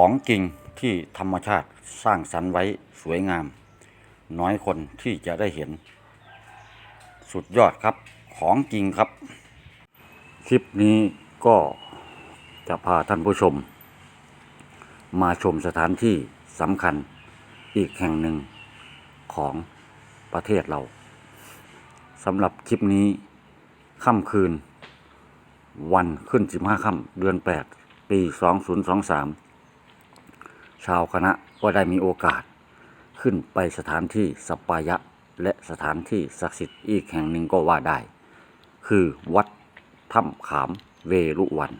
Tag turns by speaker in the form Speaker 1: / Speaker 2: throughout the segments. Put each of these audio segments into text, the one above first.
Speaker 1: ของจริงที่ธรรมชาติสร้างสรรค์ไว้สวยงาม น้อยคนที่จะได้เห็น สุดยอดครับของจริงครับ คลิปนี้ก็จะพาท่านผู้ชม มาชมสถานที่สำคัญอีกแห่งหนึ่งของประเทศเราสำหรับคลิปนี้ค่ำคืน วันขึ้น 15 ค่ำเดือน 8 ปี 2023 ชาวคณะก็ได้มีโอกาส ขึ้นไปสถานที่สปปายะและสถานที่ศักดิ์สิทธิ์อีกแห่งหนึ่งก็ว่าได้ คือวัดถ้ำขามเวรุวัน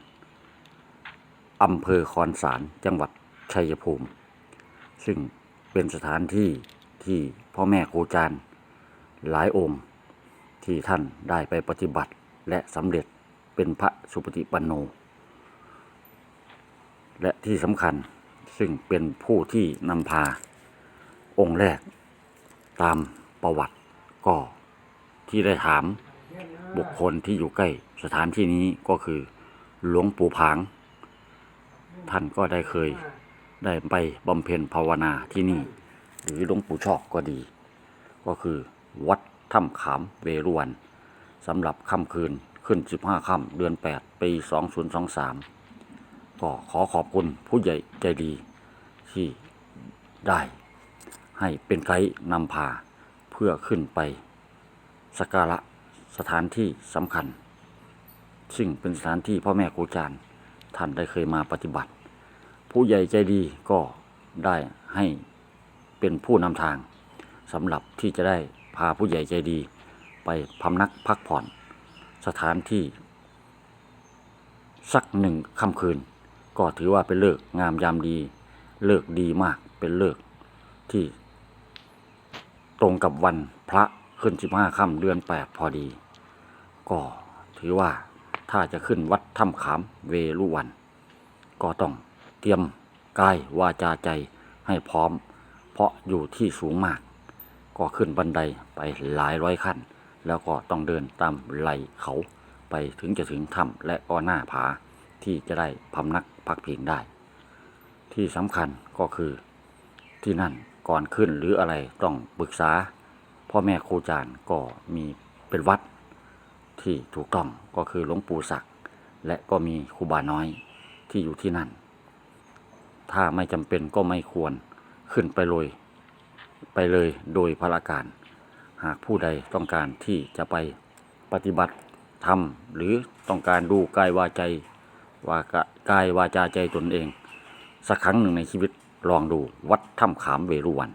Speaker 1: อำเภอคอนสารจังหวัดชัยภูมิ ซึ่งเป็นสถานที่ที่พ่อแม่ครูอาจารย์หลายองค์ที่ท่านได้ไปปฏิบัติและสำเร็จเป็นพระสุปฏิปันโน และที่สำคัญ ซึ่งเป็นผู้ที่นำพาองค์แรกตามประวัติก็ที่ได้ถามบุคคลที่อยู่ใกล้สถานที่นี้ก็คือหลวงปู่ผาง ท่านก็ได้เคยได้ไปบำเพ็ญภาวนาที่นี่ หรือหลวงปู่ชอบก็ดี ก็คือวัดถ้ำขามเวรวนสำหรับค่ำคืนขึ้น 15 ค่ำเดือน 8 ปี 2023 ก็ขอขอบคุณผู้ใหญ่ใจดีที่ได้ให้เป็นไกด์นำพาเพื่อขึ้นไปสักการะสถานที่สำคัญ ซึ่งเป็นสถานที่พ่อแม่ครูอาจารย์ท่านได้เคยมาปฏิบัติ ผู้ใหญ่ใจดีก็ได้ให้เป็นผู้นำทางสำหรับที่จะได้พาผู้ใหญ่ใจดี ไปพำนักพักผ่อน สถานที่ สักหนึ่งค่ำคืน ก็ถือว่าเป็นเลิกงามยามดี เลิกดีมากเป็นเลิกที่ตรงกับวันพระขึ้น15ค่ำเดือน8พอดี ก็ถือว่าถ้าจะขึ้นวัดถ้ำขามเวรุวัน ก็ต้องเตรียมกายวาจาใจให้พร้อม เพราะอยู่ที่สูงมาก ก็ขึ้นบันไดไปหลายร้อยขั้น แล้วก็ต้องเดินตามไหลเขาไปถึงจะถึงถ้ำและก็หน้าผาที่จะได้พำนัก พักพิงได้ ที่สำคัญก็คือที่นั่นก่อนขึ้นหรืออะไรต้องปรึกษาพ่อแม่ครูอาจารย์ก็มีเป็นวัดที่ถูกต้องก็คือหลวงปู่ศักดิ์และก็มีครูบาน้อยที่อยู่ที่นั่น ถ้าไม่จำเป็นก็ไม่ควรขึ้นไปเลยไปเลยโดยพละการ หากผู้ใดต้องการที่จะไปปฏิบัติธรรมหรือต้องการดูกายวาใจ วากะกายวาจาใจตนเอง สักครั้งหนึ่งในชีวิตลองดูวัดถ้ำขามเวรุวัน